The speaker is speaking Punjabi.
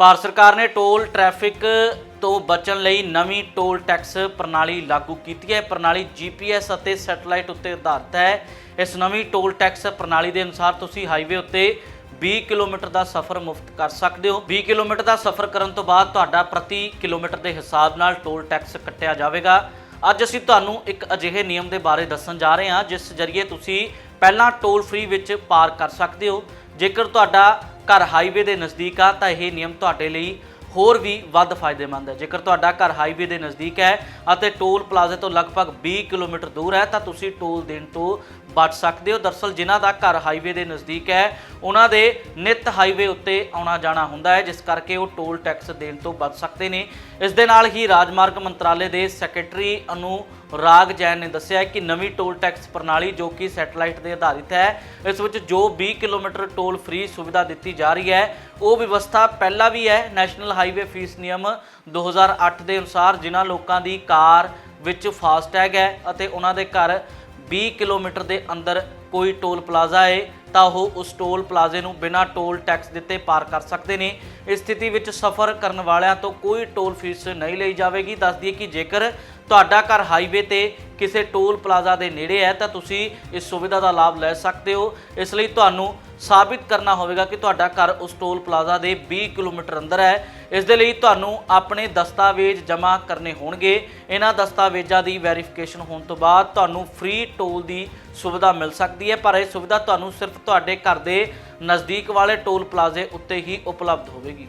ਭਾਰਤ ਸਰਕਾਰ ਨੇ ਟੋਲ ਟ੍ਰੈਫਿਕ ਤੋਂ ਬਚਣ ਲਈ ਨਵੀਂ ਟੋਲ ਟੈਕਸ ਪ੍ਰਣਾਲੀ ਲਾਗੂ ਕੀਤੀ ਹੈ। ਇਹ ਪ੍ਰਣਾਲੀ GPS ਅਤੇ ਸੈਟੇਲਾਈਟ ਉੱਤੇ ਆਧਾਰਿਤ ਹੈ। ਇਸ ਨਵੀਂ ਟੋਲ ਟੈਕਸ ਪ੍ਰਣਾਲੀ ਦੇ ਅਨੁਸਾਰ ਤੁਸੀਂ ਹਾਈਵੇ ਉੱਤੇ 20 ਕਿਲੋਮੀਟਰ ਦਾ ਸਫ਼ਰ ਮੁਫਤ ਕਰ ਸਕਦੇ ਹੋ। 20 ਕਿਲੋਮੀਟਰ ਦਾ ਸਫ਼ਰ ਕਰਨ ਤੋਂ ਬਾਅਦ ਤੁਹਾਡਾ ਪ੍ਰਤੀ ਕਿਲੋਮੀਟਰ ਦੇ ਹਿਸਾਬ ਨਾਲ ਟੋਲ ਟੈਕਸ ਕੱਟਿਆ ਜਾਵੇਗਾ। ਅੱਜ ਅਸੀਂ ਤੁਹਾਨੂੰ ਇੱਕ ਅਜਿਹੇ ਨਿਯਮ ਦੇ ਬਾਰੇ ਦੱਸਣ ਜਾ ਰਹੇ ਹਾਂ, ਜਿਸ ਜ਼ਰੀਏ ਤੁਸੀਂ ਪਹਿਲਾਂ ਟੋਲ ਫ੍ਰੀ ਵਿੱਚ ਪਾਰ ਕਰ ਸਕਦੇ ਹੋ। ਜੇਕਰ ਤੁਹਾਡਾ ਘਰ ਹਾਈਵੇ ਦੇ ਨਜ਼ਦੀਕ ਆ, ਤਾਂ ਇਹ ਨਿਯਮ ਤੁਹਾਡੇ ਲਈ ਹੋਰ ਵੀ ਵੱਧ ਫਾਇਦੇਮੰਦ ਹੈ। ਜੇਕਰ ਤੁਹਾਡਾ ਘਰ ਹਾਈਵੇ ਦੇ ਨਜ਼ਦੀਕ ਹੈ ਅਤੇ ਟੋਲ ਪਲਾਜ਼ੇ ਤੋਂ ਲਗਭਗ 20 ਕਿਲੋਮੀਟਰ ਦੂਰ ਹੈ, ਤਾਂ ਤੁਸੀਂ ਟੋਲ ਦੇਣ ਤੋਂ ਬਚ ਸਕਦੇ ਹੋ। ਦਰਸਲ ਜਿਨ੍ਹਾਂ ਦਾ ਘਰ ਹਾਈਵੇ ਦੇ ਨਜ਼ਦੀਕ ਹੈ ਉਹਨਾਂ ਦੇ ਨਿਤ ਹਾਈਵੇ ਉੱਤੇ ਆਉਣਾ ਜਾਣਾ ਹੁੰਦਾ ਹੈ, ਜਿਸ ਕਰਕੇ ਉਹ ਟੋਲ ਟੈਕਸ ਦੇਣ ਤੋਂ ਬਚ ਸਕਦੇ ਨੇ। ਇਸ ਦੇ ਨਾਲ ਹੀ ਰਾਜਮਾਰਗ ਮੰਤਰਾਲੇ ਦੇ ਸੈਕਟਰੀ ਅਨੂ ਰਾਗ ਜੈਨ ਨੇ ਦੱਸਿਆ ਕਿ ਨਵੀਂ ਟੋਲ ਟੈਕਸ ਪ੍ਰਣਾਲੀ ਜੋ ਕਿ ਸੈਟੇਲਾਈਟ ਦੇ ਆਧਾਰਿਤ ਹੈ, ਇਸ ਵਿੱਚ ਜੋ 20 ਕਿਲੋਮੀਟਰ ਟੋਲ ਫ੍ਰੀ ਸੁਵਿਧਾ ਦਿੱਤੀ ਜਾ ਰਹੀ ਹੈ, ਉਹ ਵਿਵਸਥਾ ਪਹਿਲਾਂ ਵੀ ਹੈ। ਨੈਸ਼ਨਲ ਹਾਈਵੇ ਫੀਸ ਨਿਯਮ 2008 ਦੇ ਅਨੁਸਾਰ ਜਿਨ੍ਹਾਂ ਲੋਕਾਂ ਦੀ ਕਾਰ ਵਿੱਚ ਫਾਸਟੈਗ ਹੈ ਅਤੇ ਉਹਨਾਂ ਦੇ ਘਰ 20 ਕਿਲੋਮੀਟਰ ਦੇ ਅੰਦਰ ਕੋਈ ਟੋਲ ਪਲਾਜ਼ਾ ਹੈ ਤਾਂ ਉਹ ਉਸ ਟੋਲ ਪਲਾਜ਼ੇ ਨੂੰ ਬਿਨਾਂ ਟੋਲ ਟੈਕਸ ਦਿੱਤੇ ਪਾਰ ਕਰ ਸਕਦੇ ਨੇ। ਇਸ ਸਥਿਤੀ ਵਿੱਚ ਸਫ਼ਰ ਕਰਨ ਵਾਲਿਆਂ ਤੋਂ ਕੋਈ ਟੋਲ ਫੀਸ ਨਹੀਂ ਲਈ ਜਾਵੇਗੀ। ਦੱਸ ਦਈਏ ਕਿ ਜੇਕਰ ਤੁਹਾਡਾ ਘਰ ਹਾਈਵੇ ਤੇ ਕਿਸੇ ਟੋਲ ਪਲਾਜ਼ਾ ਦੇ ਨੇੜੇ ਹੈ, ਤਾਂ ਤੁਸੀਂ ਇਸ ਸੁਵਿਧਾ ਦਾ ਲਾਭ ਲੈ ਸਕਦੇ ਹੋ। ਇਸ ਲਈ ਤੁਹਾਨੂੰ ਸਾਬਿਤ ਕਰਨਾ ਹੋਵੇਗਾ ਕਿ ਤੁਹਾਡਾ ਘਰ ਉਸ ਟੋਲ ਪਲਾਜ਼ਾ ਦੇ 20 ਕਿਲੋਮੀਟਰ ਅੰਦਰ ਹੈ। ਇਸ ਦੇ ਲਈ ਤੁਹਾਨੂੰ ਆਪਣੇ ਦਸਤਾਵੇਜ਼ ਜਮ੍ਹਾਂ ਕਰਨੇ ਹੋਣਗੇ। ਇਹਨਾਂ ਦਸਤਾਵੇਜ਼ਾਂ ਦੀ ਵੈਰੀਫਿਕੇਸ਼ਨ ਹੋਣ ਤੋਂ ਬਾਅਦ ਤੁਹਾਨੂੰ ਫ੍ਰੀ ਟੋਲ ਦੀ ਸੁਵਿਧਾ ਮਿਲ ਸਕਦੀ ਹੈ, ਪਰ ਇਹ ਸੁਵਿਧਾ ਤੁਹਾਨੂੰ ਸਿਰਫ ਤੁਹਾਡੇ ਘਰ ਦੇ ਨਜ਼ਦੀਕ ਵਾਲੇ ਟੋਲ ਪਲਾਜ਼ੇ ਉੱਤੇ ਹੀ ਉਪਲਬਧ ਹੋਵੇਗੀ।